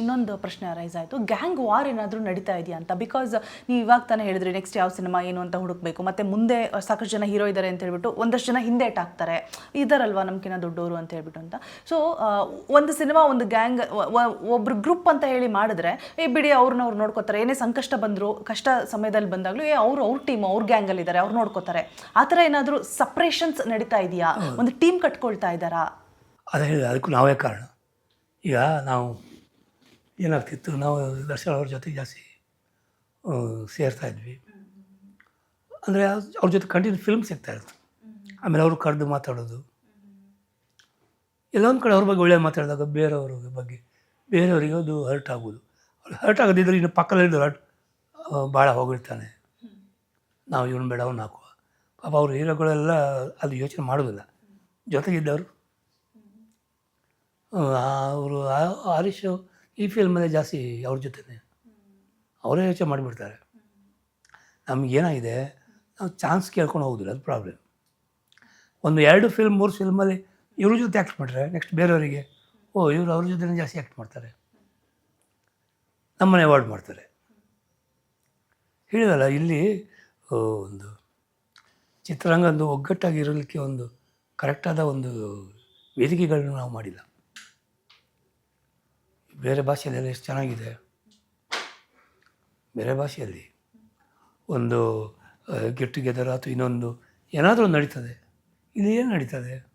ಇನ್ನೊಂದು ಪ್ರಶ್ನೆ ರೈಸ್ ಆಯಿತು. ಗ್ಯಾಂಗ್ ವಾರ್ ಏನಾದರೂ ನಡೀತಾ ಇದೆಯಾ ಅಂತ? ಬಿಕಾಸ್ ನೀವು ಇವಾಗ ತಾನೇ ಹೇಳಿದ್ರಿ ನೆಕ್ಸ್ಟ್ ಯಾವ ಸಿನಿಮಾ ಏನು ಅಂತ ಹುಡುಕ್ಬೇಕು. ಮತ್ತೆ ಮುಂದೆ ಸಾಕಷ್ಟು ಜನ ಹೀರೋ ಇದ್ದಾರೆ ಅಂತ ಹೇಳ್ಬಿಟ್ಟು ಒಂದಷ್ಟು ಜನ ಹಿಂದೆ ಹಾಕ್ತಾರೆ ಇದಾರಲ್ವಾ ನಮ್ಕಿನ್ನ ದೊಡ್ಡವರು ಅಂತ ಹೇಳ್ಬಿಟ್ಟು ಅಂತ? ಸೊ ಒಂದು ಸಿನಿಮಾ ಒಂದು ಗ್ಯಾಂಗ್ ಒಬ್ರು ಗ್ರೂಪ್ ಅಂತ ಹೇಳಿ ಮಾಡಿದ್ರೆ ಏ ಬಿಡಿ ಅವ್ರನ್ನ ಅವ್ರು ನೋಡ್ಕೋತಾರೆ. ಏನೇ ಸಂಕಷ್ಟ ಬಂದರು ಕಷ್ಟ ಸಮಯದಲ್ಲಿ ಬಂದಾಗಲೂ ಏ ಅವರು ಅವ್ರ ಟೀಮ್ ಅವ್ರ ಗ್ಯಾಂಗಲ್ಲಿ ಇದ್ದಾರೆ ಅವ್ರು ನೋಡ್ಕೋತಾರೆ. ಆ ಥರ ಏನಾದರೂ ಸಪ್ರೇಷನ್ಸ್ ನಡೀತಾ ಇದೆಯಾ? ಒಂದು ಟೀಮ್ ಕಟ್ಕೊಳ್ತಾ ಇದ್ದಾರಾ? ಅದೇ ಹೇಳಿದೆ ಅದಕ್ಕೂ ನಾವೇ ಕಾರಣ. ಈಗ ನಾವು ಏನಾಗ್ತಿತ್ತು? ನಾವು ದರ್ಶನ್ ಅವ್ರ ಜೊತೆ ಜಾಸ್ತಿ ಸೇರ್ತಾ ಇದ್ವಿ. ಅಂದರೆ ಅವ್ರ ಜೊತೆ ಕಂಟಿನ್ಯೂ ಫಿಲ್ಮ್ ಸಿಗ್ತಾ ಇತ್ತು ಆಮೇಲೆ ಅವರು ಕರೆದು ಮಾತಾಡೋದು. ಎಲ್ಲೊಂದು ಕಡೆ ಅವ್ರ ಬಗ್ಗೆ ಒಳ್ಳೆ ಮಾತಾಡಿದಾಗ ಬೇರೆಯವ್ರ ಬಗ್ಗೆ, ಬೇರೆಯವರಿಗೆ ಅದು ಹರ್ಟ್ ಆಗ್ಬೋದು ಅವ್ರು ಹರ್ಟ್ ಆಗೋದಿದ್ರೆ ಇನ್ನು ಪಕ್ಕದಲ್ಲಿದ್ದು ಹರ್ಟ್ ಭಾಳ ಹೋಗಿರ್ತಾನೆ ನಾವು ಇವನು ಬೇಡ, ಅವ್ನು ಹಾಕುವ. ಪಾಪ ಅವ್ರ ಹೀರೋಗಳೆಲ್ಲ ಅದು ಯೋಚನೆ ಮಾಡೋದಿಲ್ಲ. ಜೊತೆಗಿದ್ದವರು. ಅವರು ಹರೀಶ್ ಈ ಫಿಲ್ಮಲ್ಲೇ ಜಾಸ್ತಿ ಅವ್ರ ಜೊತೆನೆ. ಅವರೇ ಯೋಚನೆ ಮಾಡಿಬಿಡ್ತಾರೆ. ನಮಗೇನಾಗಿದೆ? ನಾವು ಚಾನ್ಸ್ ಕೇಳ್ಕೊಂಡು ಹೋಗೋದಿಲ್ಲ, ಅದು ಪ್ರಾಬ್ಲಮ್ ಒಂದು ಎರಡು ಫಿಲ್ಮ್ ಮೂರು ಫಿಲ್ಮಲ್ಲಿ ಇವ್ರ ಜೊತೆ ಆ್ಯಕ್ಟ್ ಮಾಡಿದ್ರೆ ನೆಕ್ಸ್ಟ್ ಬೇರೆಯವರಿಗೆ. ಓ, ಇವರು ಅವ್ರ ಜೊತೆ ಜಾಸ್ತಿ ಆ್ಯಕ್ಟ್ ಮಾಡ್ತಾರೆ. ನಮ್ಮನೆ ಅವಾರ್ಡ್ ಮಾಡ್ತಾರೆ. ಹೇಳಿದಲ್ಲ, ಇಲ್ಲಿ ಒಂದು ಚಿತ್ರರಂಗ ಒಂದು ಒಗ್ಗಟ್ಟಾಗಿರಲಿಕ್ಕೆ ಒಂದು ಕರೆಕ್ಟಾದ ಒಂದು ವೇದಿಕೆಗಳನ್ನು ನಾವು ಮಾಡಿಲ್ಲ. ಬೇರೆ ಭಾಷೆಯಲ್ಲೆಲ್ಲ ಎಷ್ಟು ಚೆನ್ನಾಗಿದೆ? ಬೇರೆ ಭಾಷೆಯಲ್ಲಿ ಒಂದು ಗೆಟ್ ಟುಗೆದರ್ ಅಥವಾ ಇನ್ನೊಂದು, ಏನಾದರೂ ನಡೀತದೆ. ಇಲ್ಲಿ ಏನು ನಡೀತದೆ?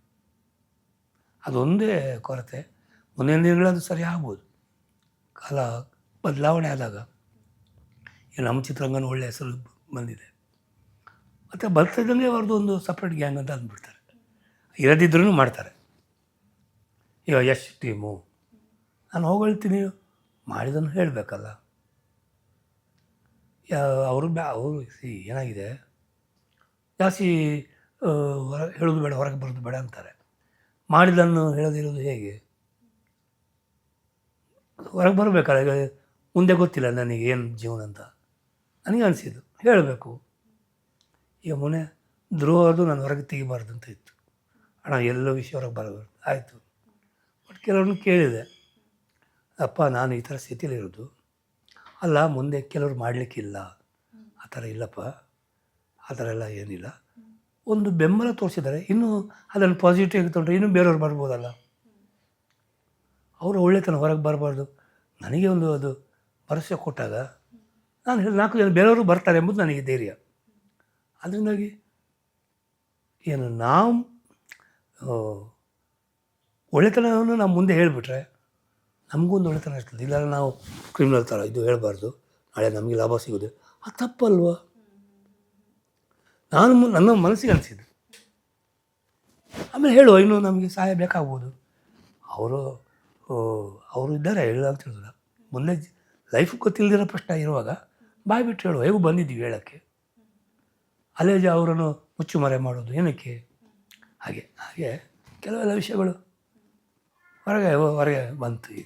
ಅದೊಂದೇ ಕೊರತೆ. ಮುಂದಿನ ದಿನಗಳದು ಸರಿ ಆಗ್ಬೋದು. ಕಾಲ ಬದಲಾವಣೆ ಆದಾಗ. ಈಗ ನಮ್ಮ ಚಿತ್ರರಂಗನ ಒಳ್ಳೆಯ ಹೆಸರು ಬಂದಿದೆ. ಮತ್ತು ಬರ್ತಿದ್ದಂಗೆ ಅವ್ರದ್ದು ಒಂದು ಸಪ್ರೇಟ್ ಗ್ಯಾಂಗ್ ಅಂತ ಅಂದ್ಬಿಡ್ತಾರೆ. ಇರದಿದ್ರೂ ಮಾಡ್ತಾರೆ. ಈಗ ಯಶ್ ಟೀಮು ನಾನು ಹೋಗಳ್ತೀನಿ. ಮಾಡಿದನ್ನು ಹೇಳಬೇಕಲ್ಲ. ಯಾ, ಅವರು ಬ್ಯಾ, ಅವರು, ಸಿ, ಏನಾಗಿದೆ? ಜಾಸ್ತಿ ಹೊರ, ಹೇಳೋದು ಬೇಡ, ಹೊರಗೆ ಬರೋದು ಬೇಡ ಅಂತಾರೆ. ಮಾಡಿದ್ದನ್ನು ಹೇಳೋದಿರೋದು ಹೇಗೆ? ಹೊರಗೆ ಬರಬೇಕಲ್ಲ, ಈಗ ಮುಂದೆ ಗೊತ್ತಿಲ್ಲ ನನಗೆ ಏನು ಜೀವನ ಅಂತ. ನನಗೆ ಅನಿಸಿದ್ದು, ಹೇಳಬೇಕು. ಈಗ ಮೊನ್ನೆ ಧ್ರುವದು ನಾನು ಹೊರಗೆ ತೆಗಿಬಾರ್ದು ಅಂತ ಇತ್ತು. ಅಣ್ಣ, ಎಲ್ಲೋ ವಿಷಯ ಹೊರಗೆ ಬರಬಾರ್ದು. ಆಯಿತು. ಬಟ್ ಕೆಲವ್ರನ್ನ ಕೇಳಿದೆ. ಅಪ್ಪ, ನಾನು ಈ ಥರ ಸ್ಥಿತಿಲಿರೋದು ಅಲ್ಲ, ಮುಂದೆ ಕೆಲವರು ಮಾಡಲಿಕ್ಕಿಲ್ಲ. ಆ ಥರ ಇಲ್ಲಪ್ಪ. ಆ ಥರ ಎಲ್ಲ ಏನಿಲ್ಲ. ಒಂದು ಬೆಂಬಲ ತೋರಿಸಿದ್ದಾರೆ. ಇನ್ನೂ ಅದನ್ನು ಪಾಸಿಟಿವ್ ತೊಗೊಂಡ್ರೆ ಇನ್ನೂ ಬೇರೆಯವ್ರು ಬರ್ಬೋದಲ್ಲ ಅವರು ಒಳ್ಳೆತನ ಹೊರಗೆ ಬರಬಾರ್ದು. ನನಗೆ ಒಂದು ಅದು ಭರವಸೆ ಕೊಟ್ಟಾಗ ನಾನು ಹೇಳಿ ನಾಲ್ಕು ಜನ ಬೇರೆಯವರು ಬರ್ತಾರೆ ಎಂಬುದು ನನಗೆ ಧೈರ್ಯ. ಅದರಿಂದಾಗಿ ಏನು, ನಾವು ಒಳ್ಳೆತನವನ್ನು ನಾವು ಮುಂದೆ ಹೇಳಿಬಿಟ್ರೆ ನಮಗೂ ಒಂದು ಒಳ್ಳೆತನ ಇಲ್ಲ ನಾವು ಕ್ರಿಮಿನಲ್ ಥರ ಇದು ಹೇಳಬಾರ್ದು. ನಾಳೆ ನಮಗೆ ಲಾಭ ಸಿಗೋದು. ಅದು ತಪ್ಪಲ್ವ? ನಾನು ನನ್ನ ಮನಸ್ಸಿಗೆ ಅನಿಸಿದ್ದು. ಆಮೇಲೆ ಹೇಳುವ, ಇನ್ನೂ ನಮಗೆ ಸಹಾಯ ಬೇಕಾಗ್ಬೋದು. ಅವರು ಅವರು ಇದ್ದಾರೆ ಹೇಳಿಲ್ಲ ಮುಂದೆ ಲೈಫ್ ಗೊತ್ತಿಲ್ಲದಿರೋ ಪ್ರಶ್ನೆ ಇರುವಾಗ ಬಾಯಿ ಬಿಟ್ಟು ಹೇಳುವ. ಹೇಗೂ ಬಂದಿದ್ದೀವಿ ಹೇಳೋಕ್ಕೆ? ಅಲ್ಲೇ ಜ, ಅವರನ್ನು ಮುಚ್ಚುಮರೆ ಮಾಡೋದು ಏನಕ್ಕೆ? ಹಾಗೆ ಹಾಗೆ ಕೆಲವೆಲ್ಲ ವಿಷಯಗಳು. ಹೊರಗೆ ಹೊರಗೆ ಬಂತು ಈಗ